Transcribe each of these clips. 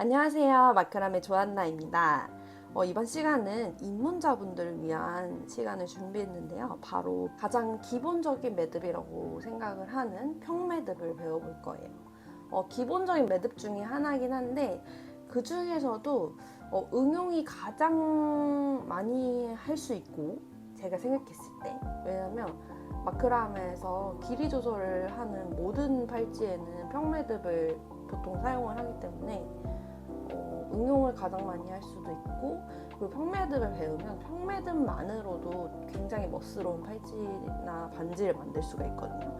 안녕하세요. 마크람의 조한나입니다. 어, 이번 시간은 입문자분들을 위한 시간을 준비했는데요. 바로 가장 기본적인 매듭이라고 생각을 하는 평매듭을 배워볼 거예요. 어, 기본적인 매듭 중에 하나긴 한데 그 중에서도 어, 응용이 가장 많이 할 수 있고 제가 생각했을 때 왜냐면 마크람에서 길이 조절을 하는 모든 팔찌에는 평매듭을 보통 사용을 하기 때문에 어, 응용을 가장 많이 할 수도 있고 그리고 평매듭을 배우면 평매듭만으로도 굉장히 멋스러운 팔찌나 반지를 만들 수가 있거든요.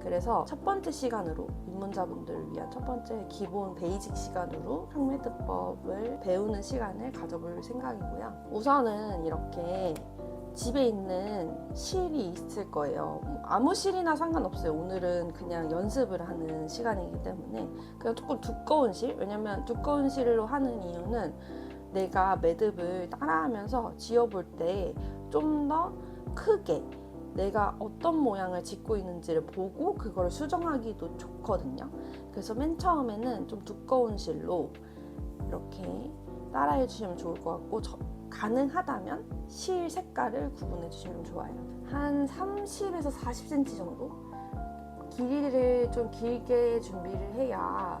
그래서 첫 번째 시간으로 입문자분들을 위한 첫 번째 기본 베이직 시간으로 평매듭법을 배우는 시간을 가져볼 생각이고요. 우선은 이렇게 집에 있는 실이 있을 거예요. 아무 실이나 상관없어요. 오늘은 그냥 연습을 하는 시간이기 때문에 그냥 조금 두꺼운 실. 왜냐면 두꺼운 실로 하는 이유는 내가 매듭을 따라하면서 지어볼 때 좀 더 크게 내가 어떤 모양을 짓고 있는지를 보고 그걸 수정하기도 좋거든요. 그래서 맨 처음에는 좀 두꺼운 실로 이렇게 따라해 주시면 좋을 것 같고 저- 가능하다면 실 색깔을 구분해 주시면 좋아요. 한 30에서 40cm 정도? 길이를 좀 길게 준비를 해야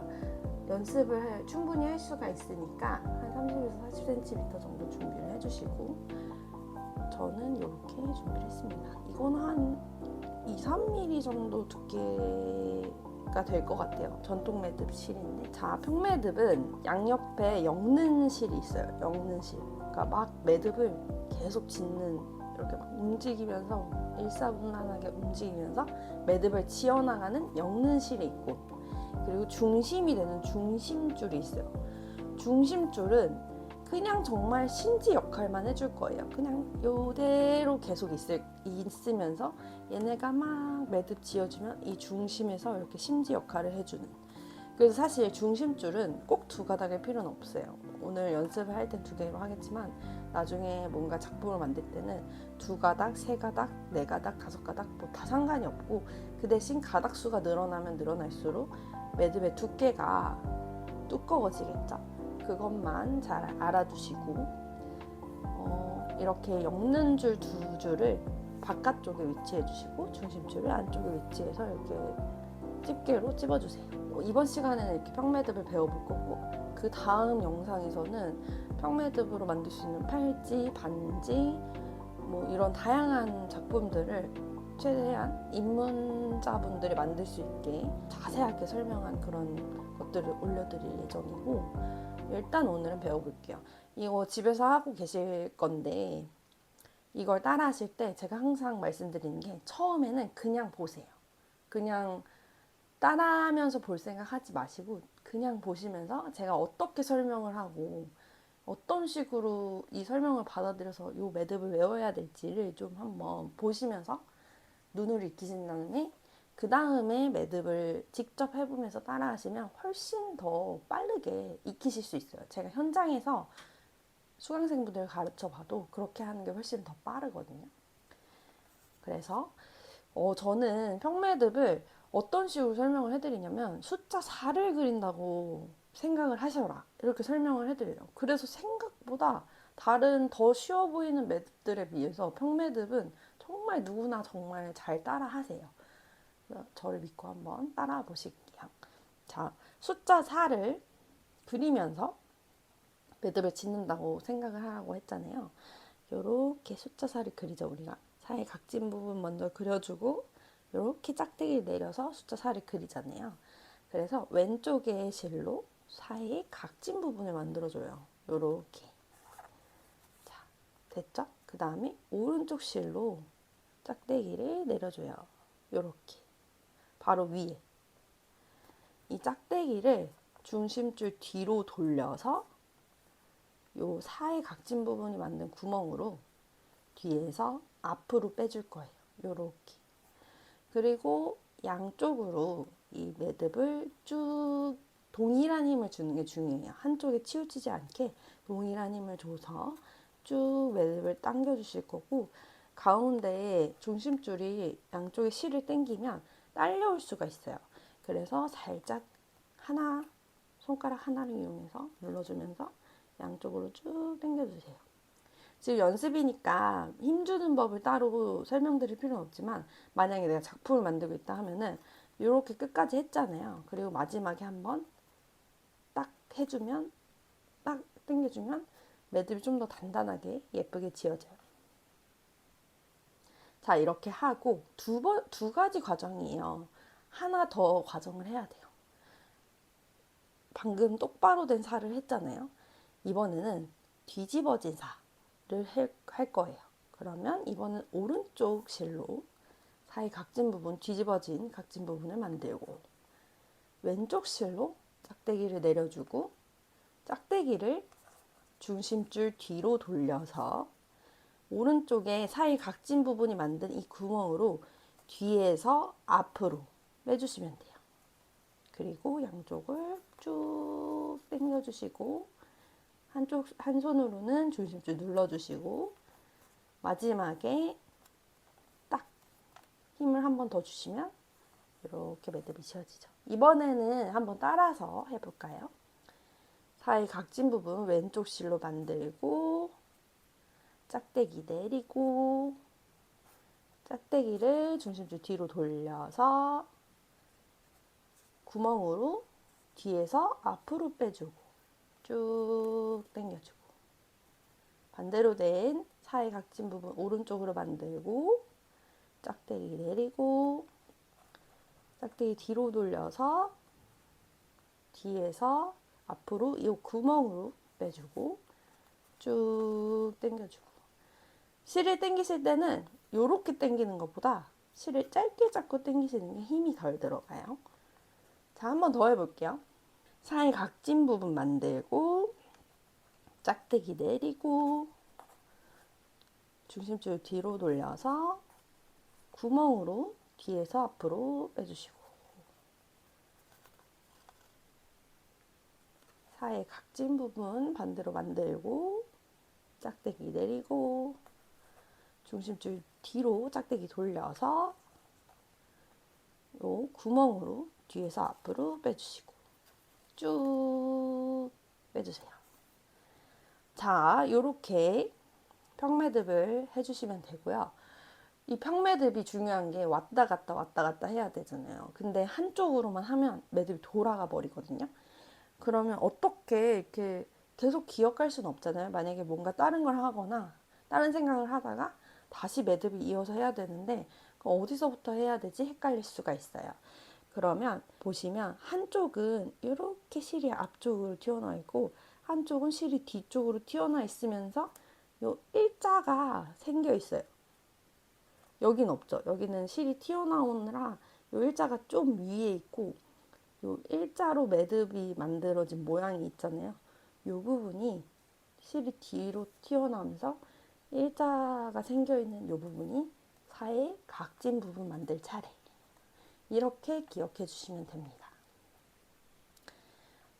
연습을 할- 충분히 할 수가 있으니까 한 30에서 40cm 정도 준비를 해주시고 저는 이렇게 준비를 했습니다. 이건 한 2, 3mm 정도 두께가 될 것 같아요. 전통 매듭 실인데 자 평매듭은 양옆에 엮는 실이 있어요. 엮는 실. 그러니까 막 매듭을 계속 짓는 이렇게 막 움직이면서 일사분란하게 움직이면서 매듭을 지어나가는 엮는 실이 있고 그리고 중심이 되는 중심줄이 있어요. 중심줄은 그냥 정말 신지 역할만 해줄 거예요. 그냥 요대로 계속 있을, 있으면서 얘네가 막 매듭 지어주면 이 중심에서 이렇게 심지 역할을 해주는. 그래서 사실 중심줄은 꼭 두 가닥일 필요는 없어요. 오늘 연습을 할 땐 두 개로 하겠지만 나중에 뭔가 작품을 만들 때는 두 가닥, 세 가닥, 네 가닥, 다섯 가닥 뭐 다 상관이 없고 그 대신 가닥 수가 늘어나면 늘어날수록 매듭의 두께가 두꺼워지겠죠. 그것만 잘 알아두시고 어, 이렇게 엮는 줄 두 줄을 바깥쪽에 위치해 주시고 중심줄을 안쪽에 위치해서 이렇게 집게로 찝어주세요. 어, 이번 시간에는 이렇게 평매듭을 배워볼 거고 그 다음 영상에서는 평매듭으로 만들 수 있는 팔찌, 반지 뭐 이런 다양한 작품들을 최대한 입문자분들이 만들 수 있게 자세하게 설명한 그런 것들을 올려드릴 예정이고 일단 오늘은 배워볼게요. 이거 집에서 하고 계실 건데 이걸 따라 하실 때 제가 항상 말씀드리는 게 처음에는 그냥 보세요. 그냥 따라하면서 볼 생각 하지 마시고 그냥 보시면서 제가 어떻게 설명을 하고 어떤 식으로 이 설명을 받아들여서 이 매듭을 외워야 될지를 좀 한번 보시면서 눈으로 익히신 다음에 그 다음에 매듭을 직접 해보면서 따라하시면 훨씬 더 빠르게 익히실 수 있어요. 제가 현장에서 수강생분들 가르쳐 봐도 그렇게 하는 게 훨씬 더 빠르거든요. 그래서 어, 저는 평매듭을 어떤 식으로 설명을 해드리냐면 숫자 4를 그린다고 생각을 하셔라 이렇게 설명을 해드려요. 그래서 생각보다 다른 더 쉬워 보이는 매듭들에 비해서 평매듭은 정말 누구나 정말 잘 따라 하세요. 저를 믿고 한번 따라 보실게요. 자, 숫자 4를 그리면서 매듭을 짓는다고 생각을 하라고 했잖아요. 요렇게 숫자 4를 그리죠, 우리가. 사이 각진 부분 먼저 그려주고 이렇게 짝대기를 내려서 숫자 4를 그리잖아요. 그래서 왼쪽의 실로 사이 각진 부분을 만들어줘요. 요렇게. 자, 됐죠? 그 다음에 오른쪽 실로 짝대기를 내려줘요. 요렇게. 바로 위에. 이 짝대기를 중심줄 뒤로 돌려서 요 사이 각진 부분이 만든 구멍으로 뒤에서 앞으로 빼줄 거예요. 요렇게. 그리고 양쪽으로 이 매듭을 쭉 동일한 힘을 주는 게 중요해요. 한쪽에 치우치지 않게 동일한 힘을 줘서 쭉 매듭을 당겨 주실 거고 가운데에 중심줄이 양쪽에 실을 당기면 딸려올 수가 있어요. 그래서 살짝 하나 손가락 하나를 이용해서 눌러주면서 양쪽으로 쭉 당겨주세요. 지금 연습이니까 힘주는 법을 따로 설명드릴 필요는 없지만 만약에 내가 작품을 만들고 있다 하면은 이렇게 끝까지 했잖아요. 그리고 마지막에 한번 딱 해주면 딱 당겨주면 매듭이 좀 더 단단하게 예쁘게 지어져요. 자 이렇게 하고 두 번 두 가지 과정이에요. 하나 더 과정을 해야 돼요. 방금 똑바로 된 살을 했잖아요. 이번에는 뒤집어진 해- 할 거예요. 그러면 이번엔 오른쪽 실로 사이 각진 부분, 뒤집어진 각진 부분을 만들고 왼쪽 실로 짝대기를 내려주고 짝대기를 중심줄 뒤로 돌려서 오른쪽에 사이 각진 부분이 만든 이 구멍으로 뒤에서 앞으로 빼주시면 돼요. 그리고 양쪽을 쭉 당겨주시고 한쪽 한 손으로는 중심줄 눌러주시고 마지막에 딱 힘을 한 번 더 주시면 이렇게 매듭이 지어지죠. 이번에는 한번 따라서 해볼까요? 사이 각진 부분 왼쪽 실로 만들고 짝대기 내리고 짝대기를 중심줄 뒤로 돌려서 구멍으로 뒤에서 앞으로 빼주고 쭉 당겨주고 반대로 된 사이 각진 부분 오른쪽으로 만들고 짝대기 내리고 짝대기 뒤로 돌려서 뒤에서 앞으로 이 구멍으로 빼주고 쭉 당겨주고 실을 당기실 때는 이렇게 당기는 것보다 실을 짧게 잡고 당기시는 게 힘이 덜 들어가요. 자, 한 번 더 해볼게요. 사이 각진 부분 만들고 짝대기 내리고 중심줄 뒤로 돌려서 구멍으로 뒤에서 앞으로 빼주시고. 사이 각진 부분 반대로 만들고 짝대기 내리고 중심줄 뒤로 짝대기 돌려서 요 구멍으로 뒤에서 앞으로 빼주시고 쭉 빼주세요. 자, 요렇게 평매듭을 해주시면 되고요. 이 평매듭이 중요한 게 왔다 갔다 왔다 갔다 해야 되잖아요. 근데 한쪽으로만 하면 매듭이 돌아가 버리거든요. 그러면 어떻게 이렇게 계속 기억할 수는 없잖아요. 만약에 뭔가 다른 걸 하거나 다른 생각을 하다가 다시 매듭을 이어서 해야 되는데 어디서부터 해야 되지 헷갈릴 수가 있어요. 그러면 보시면 한쪽은 이렇게 실이 앞쪽으로 튀어나와 있고 한쪽은 실이 뒤쪽으로 튀어나와 있으면서 요 일자가 생겨 있어요. 여긴 없죠. 여기는 실이 튀어나오느라 요 일자가 좀 위에 있고 요 일자로 매듭이 만들어진 모양이 있잖아요. 요 부분이 실이 뒤로 튀어나오면서 일자가 생겨 있는 요 부분이 사의 각진 부분 만들 차례. 이렇게 기억해 주시면 됩니다.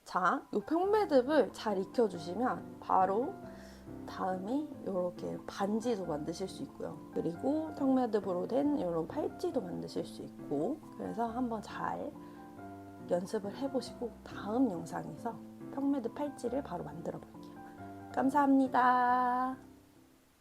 자, 요 평매듭을 잘 익혀 주시면 바로 다음에 이렇게 반지도 만드실 수 있고요. 그리고 평매듭으로 된 이런 팔찌도 만드실 수 있고 그래서 한번 잘 연습을 해보시고 다음 영상에서 평매듭 팔찌를 바로 만들어 볼게요. 감사합니다.